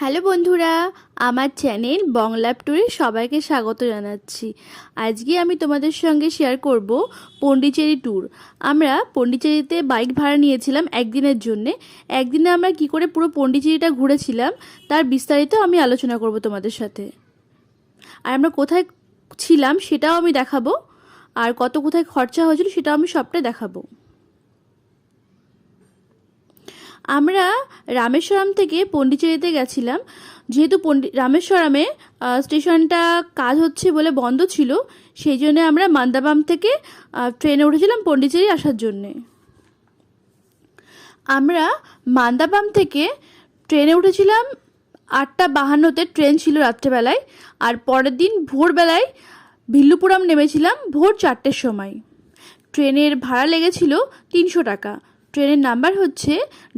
Hello বন্ধুরা, আমার channel বংলাপ ট্যুরে সবাইকে স্বাগত জানাচ্ছি। আজকে আমি তোমাদের সঙ্গে শেয়ার করব পন্ডিচেরি ট্যুর আমরা পন্ডিচেরিতে বাইক ভাড়া নিয়েছিলাম একদিনের জন্যে। একদিনে আমরা কি করে পুরো পন্ডিচেরিটা ঘুরেছিলাম, তার বিস্তারিত আমি আলোচনা করব তোমাদের সাথে। আর আমরা কোথায় ছিলাম সেটাও আমি দেখাবো, আর কত কোথায় খরচা হয়েছিল সেটাও আমি সবটাই দেখাবো। আমরা রামেশ্বরম থেকে পন্ডিচেরিতে গেছিলাম। যেহেতু পন্ডি রামেশ্বরমে স্টেশনটা কাজ হচ্ছে বলে বন্ধ ছিল, সেই জন্য আমরা মান্দাবাম থেকে ট্রেনে উঠেছিলাম পন্ডিচেরি আসার জন্যে। আমরা মান্দাবাম থেকে ট্রেনে উঠেছিলাম, আটটা বাহান্নতে ট্রেন ছিল রাত্রেবেলায়, আর পরের দিন ভোরবেলায় ভিল্লুপুরম নেমেছিলাম ভোর চারটের সময়। ট্রেনের ভাড়া লেগেছিল তিনশো টাকা। ট্রেনের নাম্বার হচ্ছে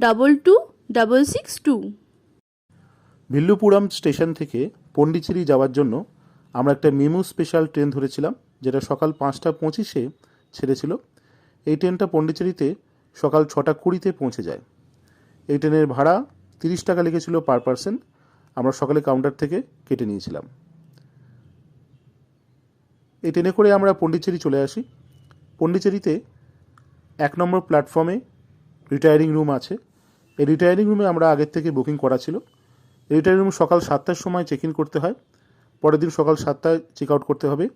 double two double six two Villupuram station থেকে পন্ডিচেরি যাওয়ার জন্য আমরা একটা মেমু স্পেশাল ট্রেন ধরেছিলাম, যেটা সকাল পাঁচটা পঁচিশে ছেড়েছিল। এই ট্রেনটা পন্ডিচেরিতে সকাল ছটা কুড়িতে পৌঁছে যায়। এই ট্রেনের ভাড়া তিরিশ টাকা লেগেছিল পার পার্সন। আমরা সকালে কাউন্টার থেকে কেটে নিয়েছিলাম। এই ট্রেনে করে আমরা পন্ডিচেরি চলে আসি। পন্ডিচেরিতে এক নম্বর প্ল্যাটফর্মে রিটায়ারিং রুম আছে। এই রিটায়ারিং রুমে আমরা আগের থেকে বুকিং করা ছিল। রিটায়ারিং রুম সকাল সাতটার সময় চেক ইন করতে হয়। পরের দিন সকাল সাতটায় চেক আউট করতে হবে।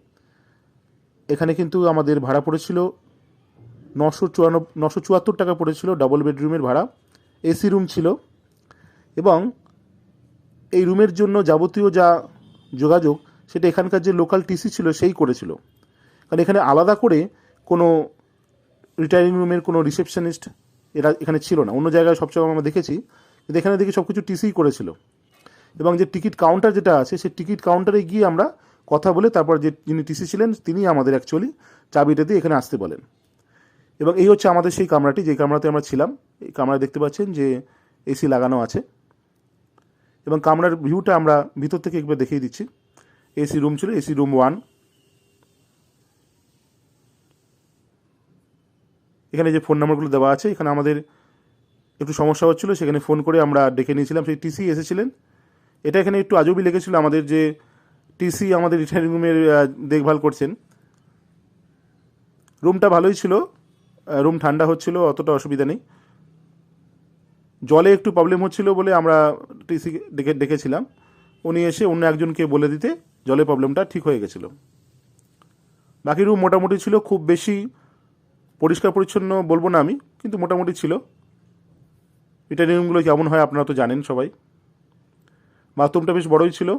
এখানে কিন্তু আমাদের ভাড়া পড়েছিল নশো চুয়ান্ন, নশো চুয়াত্তর টাকা পড়েছিল ডবল বেডরুমের ভাড়া। এসি রুম ছিল। এবং এই রুমের জন্য যাবতীয় যা যোগাযোগ, সেটা এখানকার যে লোকাল টিসি ছিল, সেই করেছিল। কারণ এখানে আলাদা করে কোনো রিটায়ারিং রুমের কোনো রিসেপশনিস্ট এরা এখানে ছিল না। অন্য জায়গায় সবসময় আমরা দেখেছি, কিন্তু এখানে দেখি সব কিছু টিসিই করেছিল। এবং যে টিকিট কাউন্টার যেটা আছে, সেই টিকিট কাউন্টারে গিয়ে আমরা কথা বলে তারপর যে যিনি টিসি ছিলেন, তিনি আমাদের অ্যাকচুয়ালি চাবিটা দিয়ে এখানে আসতে বলেন। এবং এই হচ্ছে আমাদের সেই কামরাটি, যে কামরাতে আমরা ছিলাম। এই কামরায় দেখতে পাচ্ছেন যে এসি লাগানো আছে। এবং কামরার ভিউটা আমরা ভিতর থেকে একবার দেখিয়ে দিচ্ছি। এসি রুম ছিল এসি রুম ওয়ান এখানে যে ফোন নাম্বারগুলো দেওয়া আছে, এখানে আমাদের একটু সমস্যা হচ্ছিল, সেখানে ফোন করে আমরা ডেকে নিয়েছিলাম। সেই টিসি এসেছিলেন। এটা এখানে একটু আজবই লেগেছিল আমাদের যে টিসি আমাদের রিটায়ারিং রুমের দেখভাল করছেন। রুমটা ভালোই ছিল রুম ঠান্ডা হচ্ছিল, অতটা অসুবিধা নেই। জলে একটু প্রবলেম হচ্ছিল বলে আমরা টিসি ডেকে, ডেকেছিলাম। উনি এসে অন্য একজনকে বলে দিতে জলের প্রবলেমটা ঠিক হয়ে গেছিল। বাকি রুম মোটামুটি ছিল, খুব বেশি পরিষ্কার পরিচ্ছন্ন বলব না আমি, কিন্তু মোটামুটি ছিল। রিটার্নিং রুমগুলো কেমন হয় আপনারা তো জানেন সবাই। বাথরুমটা বেশ বড়ই ছিল।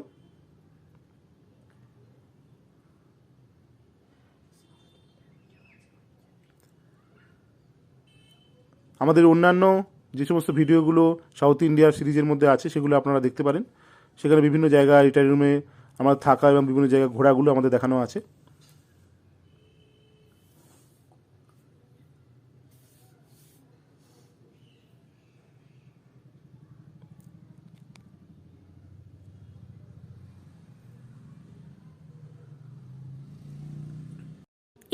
আমাদের অন্যান্য যে সমস্ত ভিডিওগুলো সাউথ ইন্ডিয়ার সিরিজের মধ্যে আছে, সেগুলো আপনারা দেখতে পারেন। সেখানে বিভিন্ন জায়গা রিটার্নিং রুমে আমার থাকা এবং বিভিন্ন জায়গায় ঘোরাগুলো আমাদের দেখানো আছে।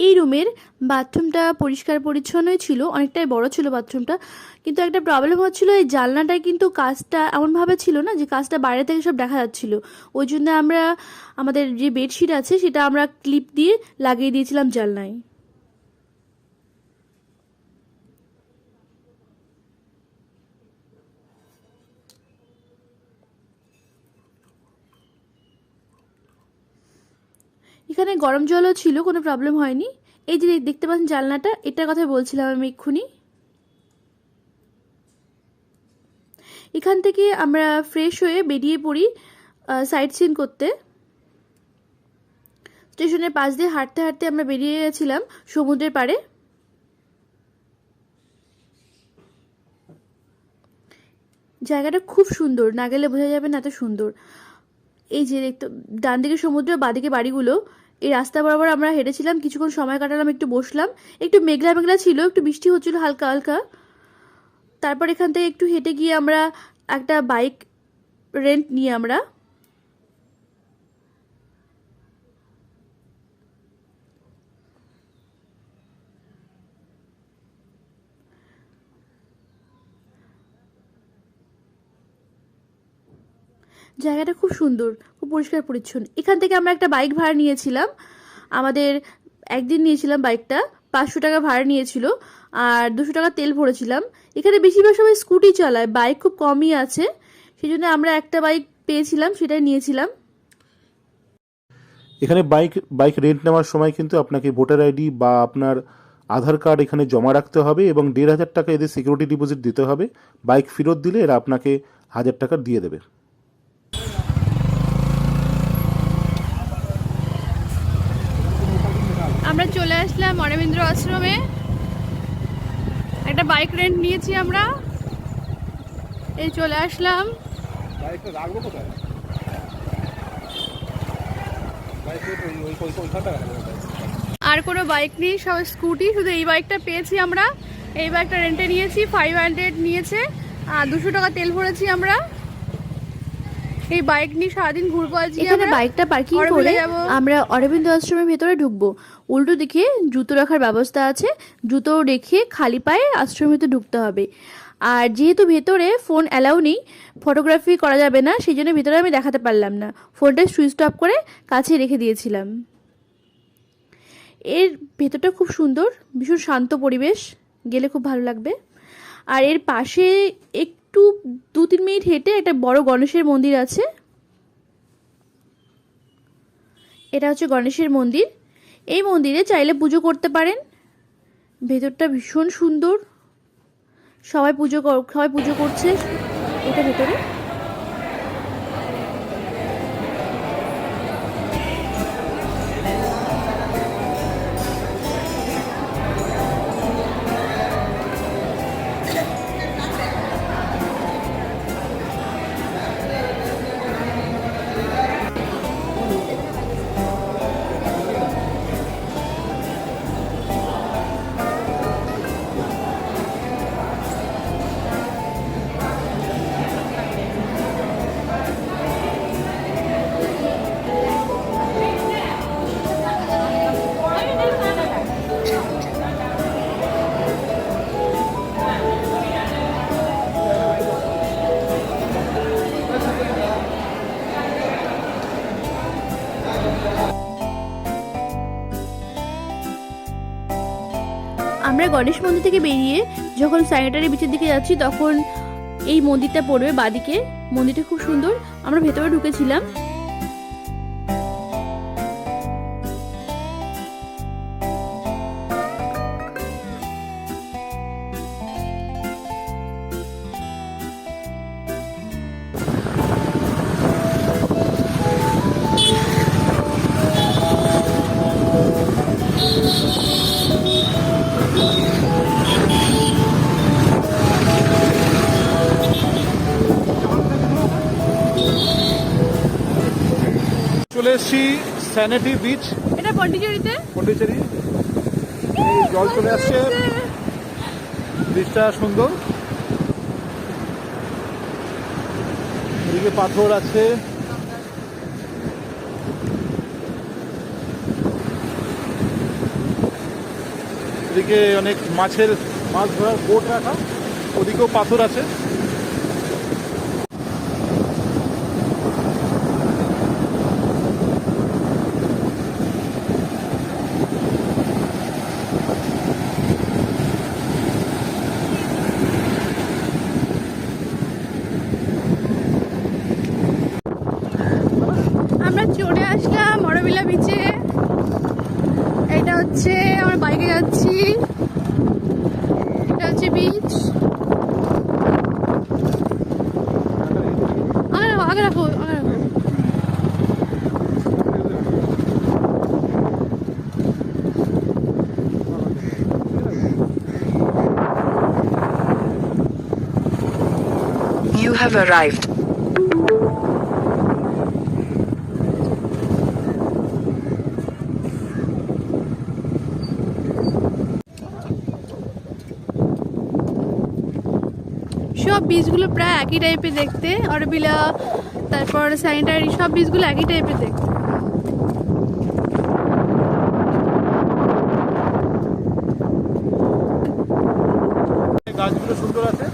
এই রুমের বাথরুমটা পরিষ্কার পরিচ্ছন্নই ছিল, অনেকটাই বড় ছিল বাথরুমটা। কিন্তু একটা প্রবলেম হচ্ছিল, এই জানলাটায় কিন্তু কাজটা এমনভাবে ছিল না যে কাজটা বাইরে থেকে সব দেখা যাচ্ছিল। ওই জন্য আমরা, আমাদের যে বেডশিট আছে সেটা আমরা ক্লিপ দিয়ে লাগিয়ে দিয়েছিলাম জানলায়। এখানে গরম জলও ছিল, কোনো প্রবলেম হয়নি। এই যে দেখতে পাচ্ছেন জানলাটা, এটার কথা বলছিলাম আমি এক্ষুনি। এখান থেকে আমরা ফ্রেশ হয়ে বেরিয়ে পড়ি সাইট সিন করতে। স্টেশনের পাশ দিয়ে হাঁটতে হাঁটতে আমরা বেরিয়ে গেছিলাম সমুদ্রের পাড়ে। জায়গাটা খুব সুন্দর, না গেলে বোঝা যাবে না এত সুন্দর। এই যে দেখতে ডান দিকে সমুদ্র, বাদিকে বাড়িগুলো, এই রাস্তা বরাবর আমরা হেঁটেছিলাম, কিছুক্ষণ সময় কাটালাম, একটু বসলাম, একটু মেঘলা মেঘলা ছিল, একটু বৃষ্টি হচ্ছিল হালকা হালকা। তারপর এখান থেকে একটু হেঁটে গিয়ে আমরা একটা বাইক রেন্ট নিয়ে আমরা জায়গাটা খুব সুন্দর, খুব পরিষ্কার পরিচ্ছন্ন। এখান থেকে আমরা একটা বাইক ভাড়া নিয়েছিলাম। আমাদের একদিন নিয়েছিলাম বাইকটা পাঁচশো টাকা ভাড়া নিয়েছিল আর দুশো টাকা তেল ভরেছিলাম। এখানে বেশিরভাগ সবাই স্কুটি চালায় বাইক খুব কমই আছে। সেই জন্য আমরা একটা বাইক পেয়েছিলাম, সেটাই নিয়েছিলাম। এখানে বাইক বাইক রেন্ট নেওয়ার সময় কিন্তু আপনাকে ভোটার আইডি বা আপনার আধার কার্ড এখানে জমা রাখতে হবে এবং দেড় হাজার টাকা এদের সিকিউরিটি ডিপোজিট দিতে হবে। বাইক ফেরত দিলে এরা আপনাকে হাজার টাকা দিয়ে দেবে আমরা চলে আসলাম অরবিন্দ্র আশ্রমে একটা বাইক রেন্ট নিয়েছি আমরা। এই চলে আসলাম। আর কোনো বাইক নেই সব স্কুটি শুধু এই বাইকটা পেয়েছি আমরা। এই বাইকটা রেন্টে নিয়েছি ফাইভ হান্ড্রেড নিয়েছে। আর দুশো টাকা তেল ভরেছি আমরা। এই বাইক নিয়ে সারাদিন ঘুরবো আজকে এখানে আমরা। বাইকটা পার্কিং করে। আমরা অরবিন্দ আশ্রমের ভেতরে ঢুকবো। উল্টো দিকে জুতো রাখার ব্যবস্থা আছে। জুতো রেখে খালি পায়ে আশ্রমের ভেতরে ঢুকতে হবে। আর যেহেতু ভেতরে ফোন অ্যালাউ নেই ফটোগ্রাফি করা যাবে না সেই জন্য ভেতরে আমি দেখাতে পারলাম না। ফোনটা সুইচ অফ করে কাছে রেখে দিয়েছিলাম। এর ভেতরটা খুব সুন্দর ভীষণ শান্ত পরিবেশ গেলে খুব ভালো লাগবে। আর এর পাশে একটু দু তিন মিনিট হেঁটে একটা বড় গণেশের মন্দির আছে। এটা হচ্ছে গণেশের মন্দির। এই মন্দিরে চাইলে পুজো করতে পারেন। ভেতরটা ভীষণ সুন্দর। সবাই পুজো সবাই পুজো করছে। এটা ভেতরে। আমরা গণেশ মন্দির থেকে বেরিয়ে যখন স্যানিটারি বিচের দিকে যাচ্ছি, তখন এই মন্দিরটা পড়বে বাদিকে মন্দিরটা খুব সুন্দর। আমরা ভেতরে ঢুকেছিলাম। এসেছি স্যানিটি বিচ। এটা পন্ডিচেরিতে? পন্ডিচেরি। জল চলে আসছে। বিচটা সুন্দর। এদিকে পাথর আছে। এদিকে অনেক মাছের মাছ ধরার বোট রাখা। ওদিকেও পাথর আছে আমরা চলে আসলাম মরবিলা বিচে এটা হচ্ছে আমরা বাইকে যাচ্ছি এটা হচ্ছে বিচ আগে রাখো রাখো রাখো You have arrived. সব বীজগুলো প্রায় একই টাইপের দেখতে অরবিলা তারপর স্যানিটারি সব বীজগুলো একই টাইপের দেখতে। গাছগুলো সুন্দর আছে।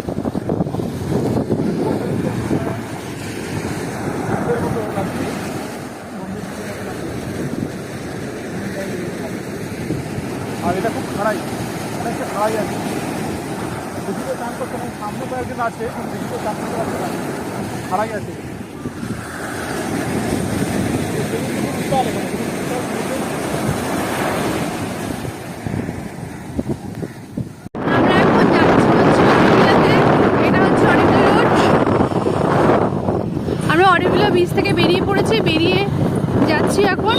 আর এটা খুব খাড়াই, অনেকটা খাড়াই আছে। করতে সামনে কয়েকজন আছে দেখিতে আছে। বিচ থেকে বেরিয়ে পড়েছি, বেরিয়ে যাচ্ছি এখন।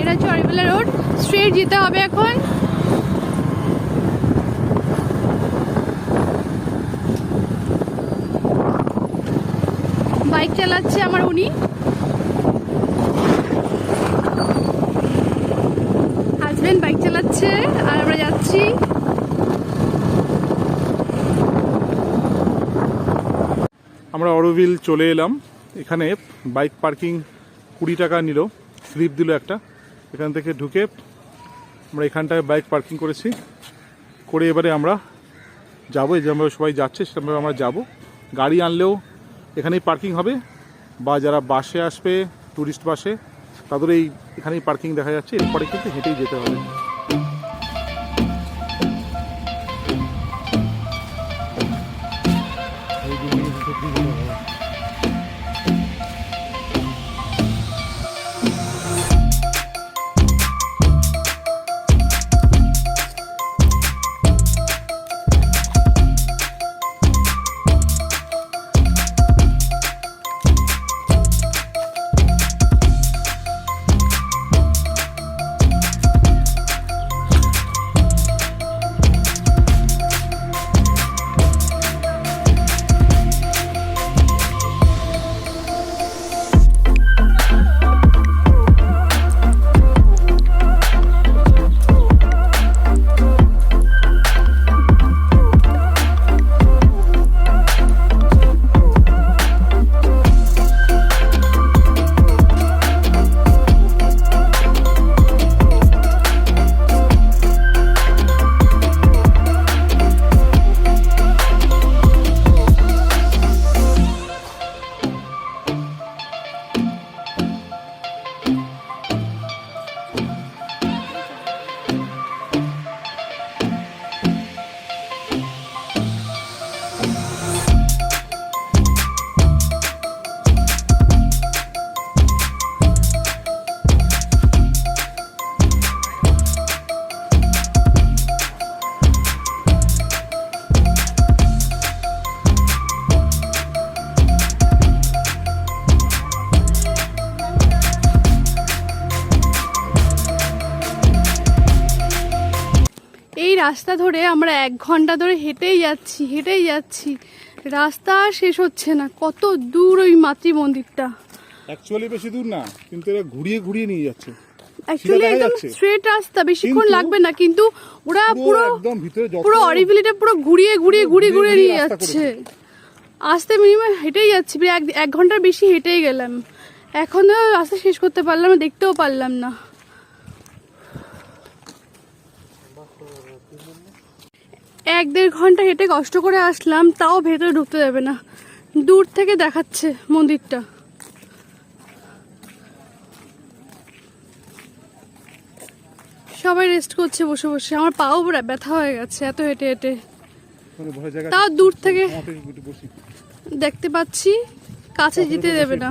এটা অরিভিলা রোড, স্ট্রেট যেতে হবে এখন। বাইক চালাচ্ছে আমার উনি। হাজবেন্ড বাইক চালাচ্ছে, আর আমরা যাচ্ছি। আমরা অরোভিল চলে এলাম। এখানে বাইক পার্কিং কুড়ি টাকা নিল। স্লিপ দিল একটা। এখান থেকে ঢুকে আমরা এখানটায় বাইক পার্কিং করেছি। করে এবারে আমরা যাব। যেভাবে সবাই যাচ্ছে সেরকমভাবে আমরা যাব। গাড়ি আনলেও এখানেই পার্কিং হবে বা যারা বাসে আসবে ট্যুরিস্ট বাসে তাদের এই এখানেই পার্কিং দেখা যাচ্ছে। এরপরে কিন্তু হেঁটেই যেতে হবে। 这苹果 রাস্তা ধরে আমরা এক ঘণ্টা ধরে হেঁটেই যাচ্ছি হেঁটেই যাচ্ছি। রাস্তা শেষ হচ্ছে না। কত দূর ওই মাতৃ মন্দিরটা অ্যাকচুয়ালি বেশি দূর না কিন্তু এরা ঘুরিয়ে ঘুরিয়ে নিয়ে যাচ্ছে। অ্যাকচুয়ালি একদম। স্ট্রেট রাস্তা বেশিক্ষণ লাগবে না কিন্তু ওরা পুরো পুরো একদম ভিতরে পুরো অরিভিলিটা পুরো ঘুরিয়ে ঘুরিয়ে ঘুরিয়ে ঘুরিয়ে নিয়ে যাচ্ছে। আসতে মিনিমাম হেঁটেই যাচ্ছি এক এক ঘণ্টার বেশি হেঁটেই গেলাম। এখনও রাস্তা শেষ করতে পারলাম না দেখতেও পারলাম না। এক দেড় ঘণ্টা হেঁটে কষ্ট করে আসলাম তাও ভেতরে ঢুকতে দেবে না। দূর থেকে দেখাচ্ছে মন্দিরটা। সবাই রেস্ট করছে বসে বসে। আমার পাও ব্যথা হয়ে গেছে এত হেঁটে হেঁটে। মানে তাও দূর থেকে দেখতে পাচ্ছি কাছে যেতে দেবে না।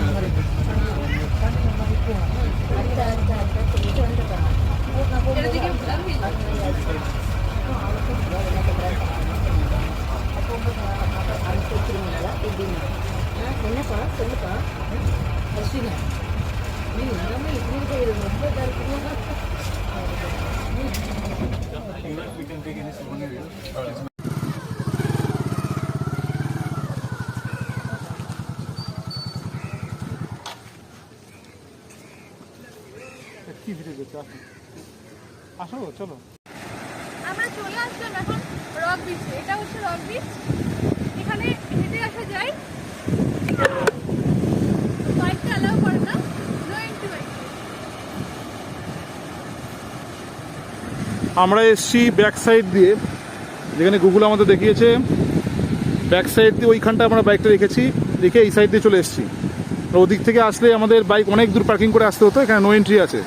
আসো আসো চলো। আমরা চলে আসলাম এখন রক বিচে এটা হচ্ছে রক বিচ এখানে হেঁটে আসা যায়। বাইকটা অ্যালাউ করে না। নো এন্ট্রি বাইক আমরা এসছি ব্যাক সাইড দিয়ে। যেখানে গুগল আমাদের দেখিয়েছে। ব্যাক সাইড দিয়ে ওইখানটা আমরা বাইকটা রেখেছি। রেখে এই সাইড দিয়ে চলে এসেছি। আর ওদিক থেকে আসলে আমাদের বাইক অনেক দূর পার্কিং করে আসতে হতো। এখানে নো এন্ট্রি আছে।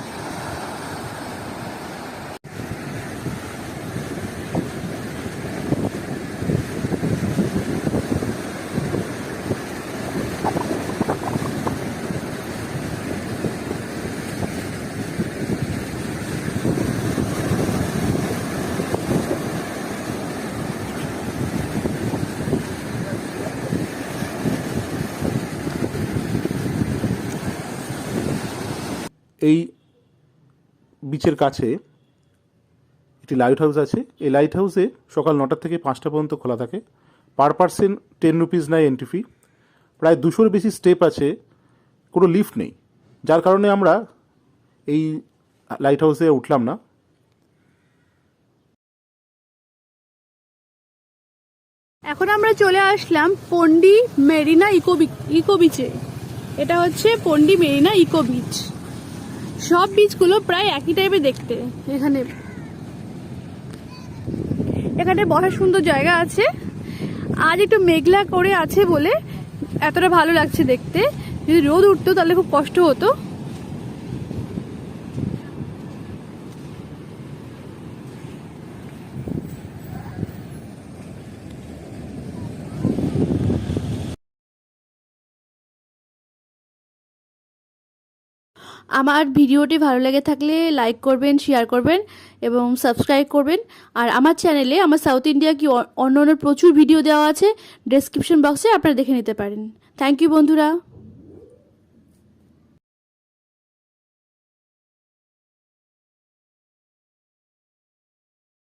এই বিচের কাছে একটি লাইট হাউস আছে। এই লাইট হাউসে সকাল নটা থেকে পাঁচটা পর্যন্ত খোলা থাকে। পার পার্সন টেন রুপিস নেয় এন্ট্রি ফি প্রায় দুশোর বেশি স্টেপ আছে। কোনো লিফট নেই। যার কারণে আমরা এই লাইট হাউসে উঠলাম না। এখন আমরা চলে আসলাম পন্ডি মেরিনা ইকো ইকো বিচে এটা হচ্ছে পন্ডি মেরিনা ইকো বিচ সব বীজগুলো প্রায় একই টাইপের দেখতে, এখানে। এখানে বসার সুন্দর জায়গা আছে। আজ একটু মেঘলা করে আছে বলে এতটা ভালো লাগছে দেখতে। যদি রোদ উঠতো তাহলে খুব কষ্ট হতো। আমার ভিডিওটি ভালো লেগে থাকলে লাইক করবেন শেয়ার করবেন এবং সাবস্ক্রাইব করবেন। আর আমার চ্যানেলে আমার সাউথ ইন্ডিয়া কি অন্য অন্য প্রচুর ভিডিও দেওয়া আছে ডেসক্রিপশন বক্সে আপনারা দেখে নিতে পারেন। থ্যাংক ইউ বন্ধুরা।